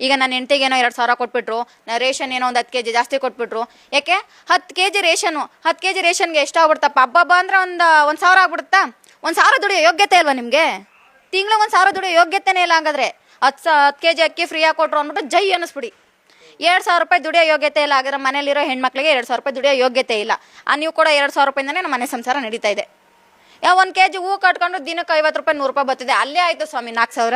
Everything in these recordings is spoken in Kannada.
ಈಗ ನನ್ನ ಹೆಂಡತಿಗೆ ಏನೋ ಎರಡು ಸಾವಿರ ಕೊಟ್ಬಿಟ್ರು ರೇಷನ್ ಏನೋ ಒಂದು ಹತ್ತು ಕೆ ಜಿ ಜಾಸ್ತಿ ಕೊಟ್ಬಿಟ್ರು. ಯಾಕೆ? ಹತ್ತು ಕೆ ಜಿ ರೇಷನು, ಹತ್ತು ಕೆ ಜಿ ರೇಷನ್ಗೆ ಎಷ್ಟಾಗ್ಬಿಡ್ತಪ್ಪ ಹಬ್ಬ ಅಂದ್ರೆ ಒಂದು ಒಂದು ಸಾವಿರ ಆಗ್ಬಿಡುತ್ತಾ? ಒಂದು ಸಾವಿರ ದುಡಿಯೋ ಯೋಗ್ಯತೆ ಅಲ್ವಾ ನಿಮಗೆ? ತಿಂಗ್ಳಿಗೆ ಒಂದು ಸಾವಿರ ದುಡಿಯೋ ಯೋಗ್ಯತೆನೇ ಇಲ್ಲ ಹಾಗಾದ್ರೆ. ಹತ್ತು ಸ, ಹತ್ತು ಕೆ ಜಿ ಅಕ್ಕಿ ಫ್ರೀಯಾಗಿ ಕೊಟ್ರು ಅಂದ್ಬಿಟ್ಟು ಜೈ ಅನ್ನಿಸ್ಬಿಡಿ. ಎರಡು ಸಾವಿರ ರೂಪಾಯಿ ದುಡಿಯೋ ಯೋಗ್ಯತೆ ಇಲ್ಲ ಆಗಿದ್ರೆ ಮನೇಲಿರೋ ಹೆಣ್ಮಕ್ಳಿಗೆ ಎರಡು ಸಾವಿರ ರೂಪಾಯಿ ದುಡಿಯೋ ಯೋಗ್ಯತೆ ಇಲ್ಲ. ಆ ನೀವು ಕೂಡ ಎರಡು ಸಾವಿರ ರೂಪಾಯಿಂದನೇ ನಮ್ಮ ಮನೆ ಸಂಸಾರ ನಡೀತಾ ಇದೆ. ಯಾವ ಒಂದು ಕೆ ಜಿ ಹೂ ಕಟ್ಕೊಂಡು ದಿನಕ್ಕೆ ಐವತ್ತು ರೂಪಾಯಿ, ನೂರು ರೂಪಾಯಿ ಬರ್ತಿದೆ. ಅಲ್ಲೇ ಆಯಿತು ಸ್ವಾಮಿ, ನಾಲ್ಕು ಸಾವಿರ.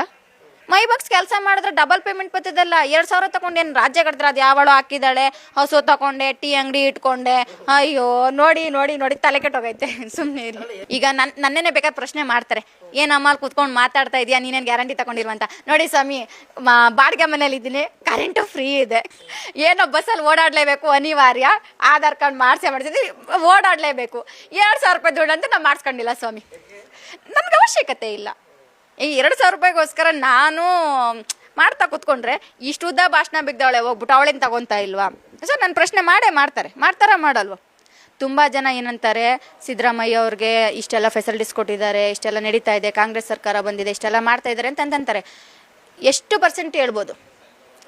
ಮೈ ಬಾಕ್ಸ್ ಕೆಲಸ ಮಾಡಿದ್ರೆ ಡಬಲ್ ಪೇಮೆಂಟ್ ಬರ್ತಿದ್ದಲ್ಲ ಎರಡು ಸಾವಿರ ತಗೊಂಡೇನು ರಾಜ್ಯ ಕಟ್ಟಿದ್ರೆ ಅದು ಯಾವಳು ಹಾಕಿದಾಳೆ. ಹಸು ತಗೊಂಡೆ, ಟೀ ಅಂಗಡಿ ಇಟ್ಕೊಂಡೆ. ಅಯ್ಯೋ, ನೋಡಿ ನೋಡಿ ನೋಡಿ, ತಲೆ ಕೆಟ್ಟೋಗೈತೆ. ಸುಮ್ಮನೆ ಈಗ ನನ್ನ ನನ್ನೇನೆ ಬೇಕಾದ್ರೆ ಪ್ರಶ್ನೆ ಮಾಡ್ತಾರೆ. ಏನು ಅಮ್ಮಲ್ಲಿ ಕುತ್ಕೊಂಡು ಮಾತಾಡ್ತಾ ಇದೆಯಾ? ನೀನೇನು ಗ್ಯಾರಂಟಿ ತಗೊಂಡಿಲ್ವಂತ ನೋಡಿ ಸ್ವಾಮಿ ಬಾಡಿಗೆ ಮನೇಲಿ ಇದ್ದೀನಿ. ಕರೆಂಟು ಫ್ರೀ ಇದೆ. ಏನೋ ಬಸ್ಸಲ್ಲಿ ಓಡಾಡಲೇಬೇಕು, ಅನಿವಾರ್ಯ. ಆಧಾರ್ ಕಾರ್ಡ್ ಮಾಡಿಸೇ ಮಾಡಿಸಿದ್ವಿ, ಓಡಾಡಲೇಬೇಕು. ಎರಡು ಸಾವಿರ ರೂಪಾಯಿ ದುಡ್ಡು ಅಂತ ನಾವು ಮಾಡಿಸ್ಕೊಂಡಿಲ್ಲ ಸ್ವಾಮಿ. ನಮ್ಗೆ ಅವಶ್ಯಕತೆ ಇಲ್ಲ. ಈ ಎರಡು ಸಾವಿರ ರೂಪಾಯಿಗೋಸ್ಕರ ನಾನು ಮಾಡ್ತಾ ಕೂತ್ಕೊಂಡ್ರೆ ಇಷ್ಟು ಉದ್ದ ಭಾಷಣ ಬಿದ್ದವಳೆ ಹೋಗ್ಬಿಟ್ಟು ಅವಳೇನು ತಗೊಂತಾ ಇಲ್ವಾ? ಸೊ ನನ್ನ ಪ್ರಶ್ನೆ ಮಾಡೇ ಮಾಡ್ತಾರೆ. ಮಾಡ್ತಾರ ಮಾಡಲ್ವ? ತುಂಬ ಜನ ಏನಂತಾರೆ, ಸಿದ್ದರಾಮಯ್ಯ ಅವ್ರಿಗೆ ಇಷ್ಟೆಲ್ಲ ಫೆಸಿಲಿಟೀಸ್ ಕೊಟ್ಟಿದ್ದಾರೆ, ಇಷ್ಟೆಲ್ಲ ನಡೀತಾ ಇದೆ, ಕಾಂಗ್ರೆಸ್ ಸರ್ಕಾರ ಬಂದಿದೆ, ಇಷ್ಟೆಲ್ಲ ಮಾಡ್ತಾ ಇದ್ದಾರೆ ಅಂತ ಅಂತಂತಾರೆ. ಎಷ್ಟು ಪರ್ಸೆಂಟ್ ಹೇಳ್ಬೋದು?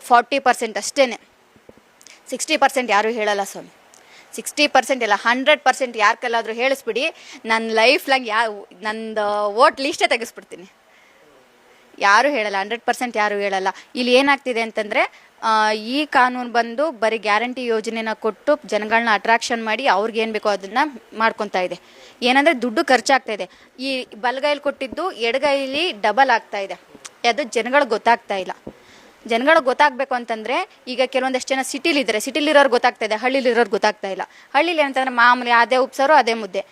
ಫಾರ್ಟಿ ಪರ್ಸೆಂಟ್ ಅಷ್ಟೇ ಸಿಕ್ಸ್ಟಿ ಪರ್ಸೆಂಟ್ ಯಾರೂ ಹೇಳಲ್ಲ ಸ್ವಾಮಿ. ಸಿಕ್ಸ್ಟಿ ಪರ್ಸೆಂಟ್ ಇಲ್ಲ ಹಂಡ್ರೆಡ್ ಪರ್ಸೆಂಟ್ ಯಾರ ಹೇಳಿಸ್ಬಿಡಿ. ನನ್ನ ಲೈಫ್ ಲಾಂಗ್ ಯಾವ ನಂದು ವೋಟ್ ಲೀಸ್ಟೇ ತೆಗೆಸ್ಬಿಡ್ತೀನಿ. ಯಾರು ಹೇಳಲ್ಲ ಹಂಡ್ರೆಡ್ ಪರ್ಸೆಂಟ್ ಯಾರು ಹೇಳಲ್ಲ. ಇಲ್ಲಿ ಏನಾಗ್ತಿದೆ ಅಂತಂದರೆ ಈ ಕಾನೂನು ಬಂದು ಬರೀ ಗ್ಯಾರಂಟಿ ಯೋಜನೆನ ಕೊಟ್ಟು ಜನಗಳನ್ನ ಅಟ್ರಾಕ್ಷನ್ ಮಾಡಿ ಅವ್ರಿಗೆ ಏನು ಬೇಕೋ ಅದನ್ನು ಮಾಡ್ಕೊತಾ ಇದೆ. ಏನಂದರೆ ದುಡ್ಡು ಖರ್ಚಾಗ್ತಾ ಇದೆ. ಈ ಬಲಗೈಲಿ ಕೊಟ್ಟಿದ್ದು ಎಡಗೈಲಿ ಡಬಲ್ ಆಗ್ತಾ ಇದೆ. ಅದು ಜನಗಳಿಗೆ ಗೊತ್ತಾಗ್ತಾ ಇಲ್ಲ. ಜನಗಳಿಗೆ ಗೊತ್ತಾಗಬೇಕು ಅಂತಂದರೆ, ಈಗ ಕೆಲವೊಂದಷ್ಟು ಜನ ಸಿಟಿಲಿದ್ದಾರೆ ಸಿಟಿಲಿರೋರು ಗೊತ್ತಾಗ್ತಾ ಇದೆ ಹಳ್ಳಿಲಿರೋರು ಗೊತ್ತಾಗ್ತಾ ಇಲ್ಲ. ಹಳ್ಳಿಲಿ ಏನಂತಂದ್ರೆ ಮಾಮೂಲಿ ಅದೇ ಉಪ್ಸಾರು, ಅದೇ ಮುದ್ದೆ.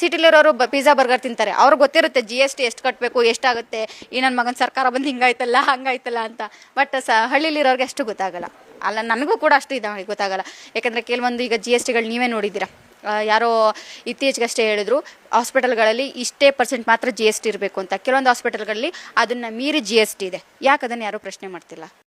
ಸಿಟಿಲಿರೋರು ಪಿಜ್ಜಾ ಬರ್ಗರ್ ತಿಂತಾರೆ. ಅವ್ರಿಗೆ ಗೊತ್ತಿರುತ್ತೆ ಜಿ ಎಸ್ ಟಿ ಎಷ್ಟು ಕಟ್ಟಬೇಕು ಎಷ್ಟಾಗುತ್ತೆ, ಈ ನನ್ನ ಮಗನ ಸರ್ಕಾರ ಬಂದು ಹಿಂಗಾಯ್ತಲ್ಲ, ಹಂಗಾಯ್ತಲ್ಲ ಅಂತ. ಬಟ್ ಸ ಹಳ್ಳಿಲಿರೋರಿಗೆ ಅಷ್ಟು ಗೊತ್ತಾಗಲ್ಲ. ಅಲ್ಲ, ನನಗೂ ಕೂಡ ಅಷ್ಟು ಇದಾಗಿ ಗೊತ್ತಾಗಲ್ಲ. ಯಾಕಂದರೆ ಕೆಲವೊಂದು ಈಗ ಜಿ ಎಸ್ ಟಿಗಳು ನೀವೇ ನೋಡಿದ್ದೀರಾ. ಯಾರೋ ಇತ್ತೀಚೆಗಷ್ಟೇ ಹೇಳಿದ್ರು ಹಾಸ್ಪಿಟಲ್ಗಳಲ್ಲಿ ಇಷ್ಟೇ ಪರ್ಸೆಂಟ್ ಮಾತ್ರ ಜಿ ಎಸ್ ಟಿ ಇರಬೇಕು ಅಂತ. ಕೆಲವೊಂದು ಹಾಸ್ಪಿಟಲ್ಗಳಲ್ಲಿ ಅದನ್ನು ಮೀರಿ ಜಿ ಎಸ್ ಟಿ ಇದೆ. ಯಾಕೆ ಅದನ್ನು ಯಾರೂ ಪ್ರಶ್ನೆ ಮಾಡ್ತಿಲ್ಲ?